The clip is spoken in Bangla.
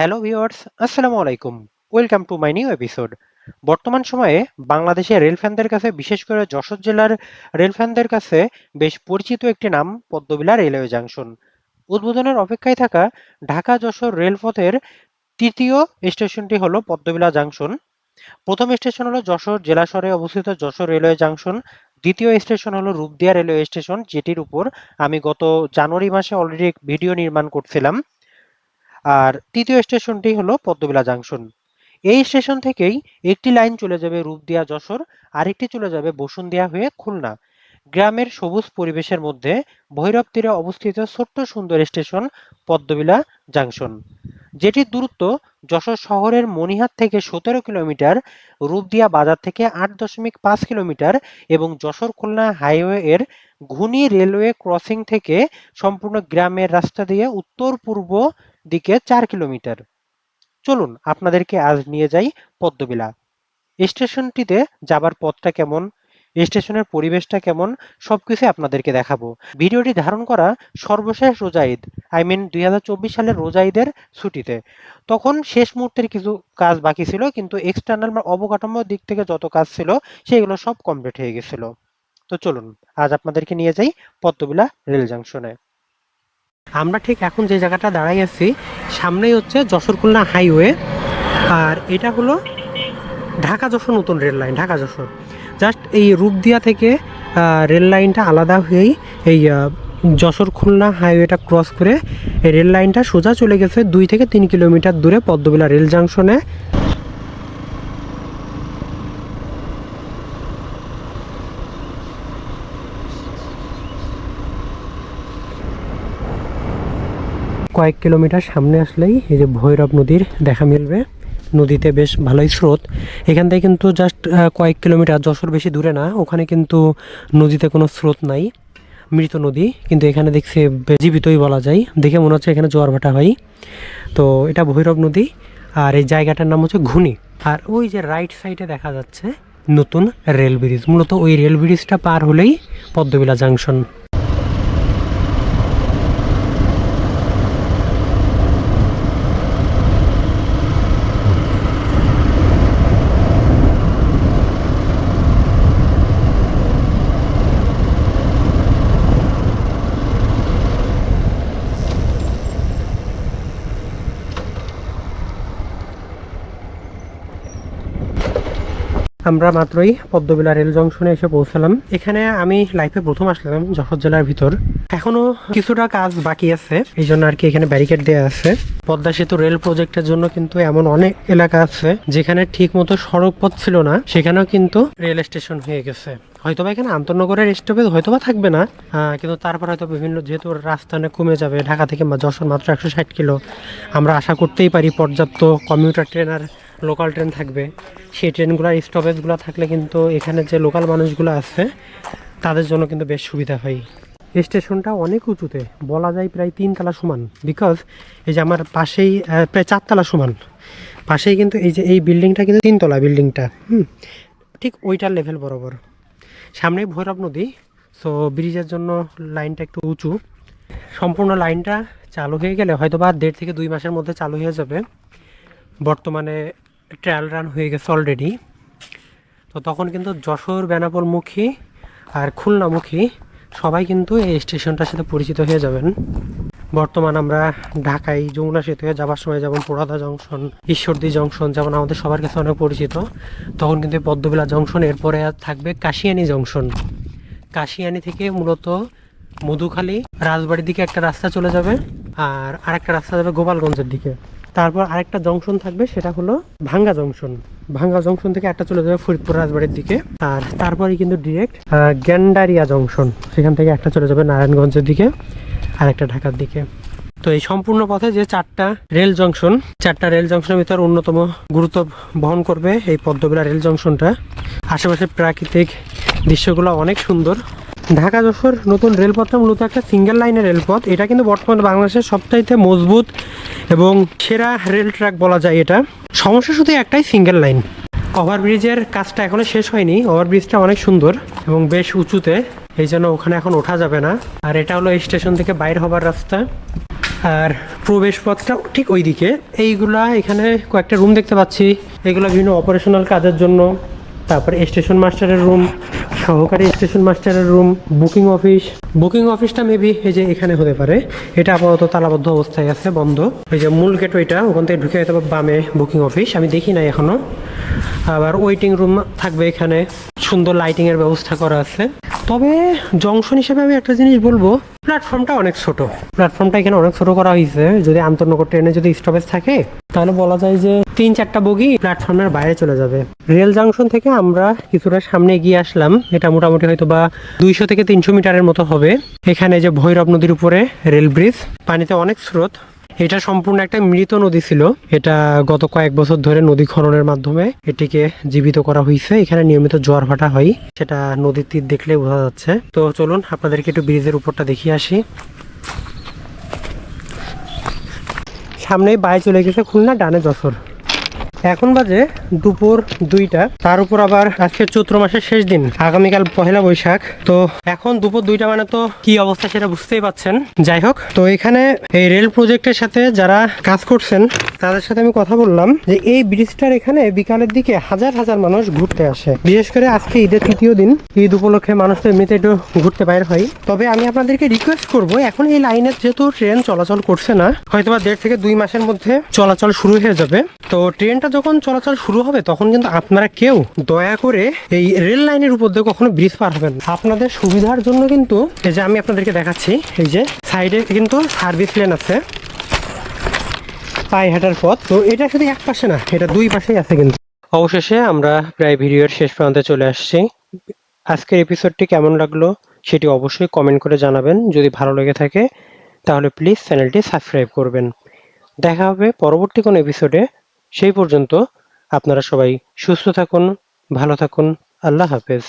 হ্যালো ভিউয়ার্স আসসালামু আলাইকুম। Welcome to my new episode বর্তমান সময়ে বাংলাদেশের রেল ফ্যানদের কাছে, বিশেষ করে যশোর জেলার রেল ফ্যানদের কাছে বেশ পরিচিত একটি নাম পদ্মবিলা রেলওয়ে জাংশন উদ্বোধনের অপেক্ষায় থাকা ঢাকা যশোর রেলপথের তৃতীয় স্টেশনটি হলো পদ্মবিলা জাংশন প্রথম স্টেশন হলো যশোর, জেলা শহরে অবস্থিত যশোর রেলওয়ে জাংশন দ্বিতীয় স্টেশন হলো রূপদিয়া রেলওয়ে স্টেশন যেটির উপর আমি গত জানুয়ারি মাসে অলরেডি ভিডিও নির্মাণ করছিলাম। আর তৃতীয় স্টেশনটি হলো পদ্মবিলা জাংশন। এই স্টেশন থেকেই একটি লাইন চলে যাবে রূপদিয়া যশোর, আরেকটি চলে যাবে বসুন্দিয়া হয়ে খুলনা। গ্রামের সবুজ পরিবেশের মধ্যে ভৈরব তীরে অবস্থিত ছোট্ট সুন্দর স্টেশন পদ্মবিলা জাংশন। যেটির দূরত্ব যশোর শহরের মনিহাট থেকে সতেরো কিলোমিটার, রূপদিয়া বাজার থেকে আট দশমিক পাঁচ কিলোমিটার এবং যশোর খুলনা হাইওয়ে এর ঘুনি রেলওয়ে ক্রসিং থেকে সম্পূর্ণ গ্রামের রাস্তা দিয়ে উত্তর পূর্ব দিকে চার কিলোমিটার। চলুন আপনাদেরকে আজ নিয়ে যাই পদ্মবিলা। স্টেশনটিতে যাবার পথটা কেমন? স্টেশনের পরিবেশটা কেমন সবকিছু আপনাদেরকে দেখাবো। ভিডিওটি ধারণ করা সর্বশেষ রোজা ঈদ আই মিন দুই সালের রোজা ঈদের ছুটিতে। তখন শেষ মুহূর্তের কিছু কাজ বাকি ছিল, কিন্তু এক্সটার্নাল বা অবকাঠামোর দিক থেকে যত কাজ ছিল, সেগুলো সব কমপ্লিট হয়ে গেছিল। তো চলুন, আজ আপনাদেরকে নিয়ে যাই পদ্মবিলা রেল জাংশনে। আমরা ঠিক এখন যে জায়গাটা দাঁড়াই আছি, সামনেই হচ্ছে যশোর খুলনা হাইওয়ে, আর এটা হলো ঢাকা যশোর নতুন rail line Dhaka Jessore just এই রূপদিয়া থেকে রেল লাইনটা আলাদা হয়েই এই যশোর খুলনা হাইওয়েটা ক্রস করে এই রেল লাইনটা সোজা চলে গেছে দুই থেকে তিন কিলোমিটার দূরে পদ্মবিলা রেল জাংশনে। কয়েক কিলোমিটার সামনে আসলেই এই যে ভৈরব নদীর দেখা মিলবে। নদীতে বেশ ভালোই স্রোত। এখান থেকে কিন্তু জাস্ট কয়েক কিলোমিটার, যশোর বেশি দূরে না, ওখানে কিন্তু নদীতে কোনো স্রোত নাই, মৃত নদী। কিন্তু এখানে দেখছি জীবিতই বলা যায়। দেখে মনে হচ্ছে এখানে জোয়ার ভাটা হয়। তো এটা ভৈরব নদী, আর এই জায়গাটার নাম হচ্ছে ঘুনি আর ওই যে রাইট সাইডে দেখা যাচ্ছে নতুন রেল ব্রিজ মূলত ওই রেল ব্রিজটা পার হলেই পদ্মবিলা জাংশন আমরা মাত্রই পদ্মবিলা রেল জংশনে এসে পৌঁছালাম। এখানে আমি লাইফে প্রথম আসলাম যশোর জেলার ভিতর। এখনও কিছুটা কাজ বাকি আছে, এই জন্য আর কি এখানে ব্যারিকেড দেওয়া আছে। পদ্মা সেতু রেল প্রজেক্টের জন্য কিন্তু এমন অনেক এলাকা আছে, যেখানে ঠিক মতো সড়ক পথ ছিল না, সেখানেও কিন্তু রেল স্টেশন হয়ে গেছে। হয়তোবা এখানে আন্তনগরের স্টপেজ হয়তো বা থাকবে না কিন্তু তারপর হয়তো বিভিন্ন, যেহেতু রাস্তা কমে যাবে, ঢাকা থেকে যশোর মাত্র একশো ষাট কিলো, আমরা আশা করতেই পারি পর্যাপ্ত কমিউটার ট্রেন আর লোকাল ট্রেন থাকবে, সেই ট্রেনগুলোর স্টপেজগুলো থাকলে কিন্তু এখানে যে লোকাল মানুষগুলো আছে, তাদের জন্য কিন্তু বেশ সুবিধা হয়। স্টেশনটা অনেক উঁচুতে, বলা যায় প্রায় তিনতলা সমান বিকজ এই যে আমার পাশেই প্রায় চারতলা সমান। পাশেই কিন্তু এই যে এই বিল্ডিংটা কিন্তু তিনতলা বিল্ডিংটা, হুম, ঠিক ওইটার লেভেল বরাবর। সামনেই ভৈরব নদী সো ব্রিজের জন্য লাইনটা একটু উঁচু। সম্পূর্ণ লাইনটা চালু হয়ে গেলে হয়তো বা দেড় থেকে দুই মাসের মধ্যে চালু হয়ে যাবে। বর্তমানে ট্রায়াল রান হয়ে গেছে অলরেডি তো তখন কিন্তু যশোর, বেনাপোলমুখী আর খুলনামুখী সবাই কিন্তু এই স্টেশনটার সাথে পরিচিত হয়ে যাবেন। বর্তমান আমরা ঢাকায় যমুনা সেতু হয়ে যাওয়ার সময় যেমন পোড়াদা জংশন, ঈশ্বরদী জংশন যেমন আমাদের সবার কাছে অনেক পরিচিত, তখন কিন্তু পদ্মবিলা জংশন, এরপরে থাকবে কাশিয়ানি জংশন। কাশিয়ানি থেকে মূলত মধুখালী, রাজবাড়ির দিকে একটা রাস্তা চলে যাবে আর আরেকটা রাস্তা যাবে গোপালগঞ্জের দিকে। তারপর আরেকটা জংশন থাকবে, সেটা হলো ভাঙ্গা জংশন। ভাঙ্গা জংশন থেকে একটা চলে যাবে ফরিদপুর রাজবাড়ির দিকে। আর তারপরে কিন্তু ডিরেক্ট গ্যান্ডারিয়া জংশন। সেখান থেকে একটা চলে যাবে নারায়ণগঞ্জের দিকে আর একটা ঢাকার দিকে। তো এই সম্পূর্ণ পথে যে চারটা রেল জংশন, চারটা রেল জংশনের ভিতর অন্যতম গুরুত্ব বহন করবে এই পদ্মবিলা রেল জংশনটা। আশেপাশে প্রাকৃতিক দৃশ্যগুলো অনেক সুন্দর। ঢাকা যশোর নতুন রেলপথটা মূলত একটা সিঙ্গেল লাইনের রেলপথ। এটা কিন্তু বর্তমানে বাংলাদেশের সবচাইতে মজবুত এবং সেরা রেল ট্র্যাক বলা যায় এটা। সমস্যা শুধু একটাই সিঙ্গেল লাইন ওভারব্রিজের কাজটা এখনও শেষ হয়নি। ওভারব্রিজটা অনেক সুন্দর এবং বেশ উঁচুতে। এই জন্য ওখানে এখন ওঠা যাবে না। আর এটা হলো এই স্টেশন থেকে বাইর হবার রাস্তা। আর প্রবেশপথটা ঠিক ওইদিকে। এইগুলা এখানে কয়েকটা রুম দেখতে পাচ্ছি। এগুলো বিভিন্ন অপারেশনাল কাজের জন্য। তারপরে স্টেশন মাস্টারের রুম, সহকারী স্টেশন মাস্টারের রুম, বুকিং অফিস। বুকিং অফিসটা মেবি এই যে এখানে হতে পারে। এটা আপাতত তালাবদ্ধ অবস্থায় আছে, বন্ধ। ওই যে মূল গেট ওইটা ওখান থেকে ঢুকে যেতে বামে বুকিং অফিস। আমি দেখি নাই এখনও। আবার ওয়েটিং রুম থাকবে এখানে। সুন্দর লাইটিংয়ের ব্যবস্থা করা আছে। তবে জংশন হিসেবে আমি একটা জিনিস বলব, প্ল্যাটফর্মটা অনেক ছোট। প্ল্যাটফর্মটা এখানে অনেক ছোট করা হয়েছে। যদি আন্তনগর ট্রেনে যদি স্টপেজ থাকে, তাহলে বলা যায় যে তিন চারটা বগি প্ল্যাটফর্মের বাইরে চলে যাবে। রেল জাংশন থেকে আমরা কিছুটা সামনে এগিয়ে আসলাম। এটা মোটামুটি হয়তো বা দুইশো থেকে তিনশো মিটারের মতো হবে। এখানে যে ভৈরব নদীর উপরে রেল ব্রিজ পানিতে অনেক স্রোত। এটা সম্পূর্ণ একটা মৃত নদী ছিল। এটা গত কয়েক বছর ধরে নদী খননের মাধ্যমে এটিকে জীবিত করা হয়েছে। এখানে নিয়মিত জোয়ার ভাটা হয়। সেটা নদীর তীর দেখলে বোঝা যাচ্ছে। তো চলুন, আপনাদেরকে একটু ব্রিজের উপরটা দেখিয়ে আসি। সামনে বায়ে চলে গেছে খুলনা, ডানে যশোর। এখন বাজে দুপুর দুইটা। তার উপর আবার আজকে চৈত্র মাসের শেষ দিন, আগামীকাল পহেলা বৈশাখ। তো এখন দুপুর দুইটা মানে তো কি অবস্থা সেটা বুঝতেই পাচ্ছেন। যাই হোক, তো এখানে এই রেল প্রজেক্টের সাথে যারা কাজ করছেন, তাদের সাথে আমি কথা বললাম যে এই ব্রিজটার এখানে বিকালের দিকে হাজার হাজার মানুষ ঘুরতে আসে। বিশেষ করে আজকে ঈদের তৃতীয় দিন, ঈদ উপলক্ষে মানুষ তো এমনিতে একটু ঘুরতে বাইর হয়। তবে আমি আপনাদেরকে রিকোয়েস্ট করব, এখন এই লাইনে যেহেতু ট্রেন চলাচল করছে না, হয়তোবা দেড় থেকে দুই মাসের মধ্যে চলাচল শুরু হয়ে যাবে। তো ট্রেনটা যখন চলাচল শুরু হবে, তখন কিন্তু আপনারা কেউ দয়া করে এই রেল লাইনের উপর দিয়ে কখনো ব্রিজ পার হবেন। আপনাদের সুবিধার জন্য কিন্তু এই যে আমি আপনাদেরকে দেখাচ্ছি, এই যে সাইডে কিন্তু সার্ভিস লেন আছে। পায়ে হাঁটার পথ। তো এটা শুধু এক পাশে না, এটা দুই পাশেই আছে কিন্তু। অবশেষে আমরা প্রায় ভিডিওর শেষ প্রান্তে চলে আসছি। আজকের এপিসোডটি কেমন লাগল সেটি অবশ্যই কমেন্ট করে জানাবেন। যদি ভালো লেগে থাকে, তাহলে প্লিজ চ্যানেলটি সাবস্ক্রাইব করবেন। দেখা হবে পরবর্তী কোনো এপিসোডে সেই পর্যন্ত আপনারা সবাই সুস্থ থাকুন ভালো থাকুন। আল্লাহ হাফেজ।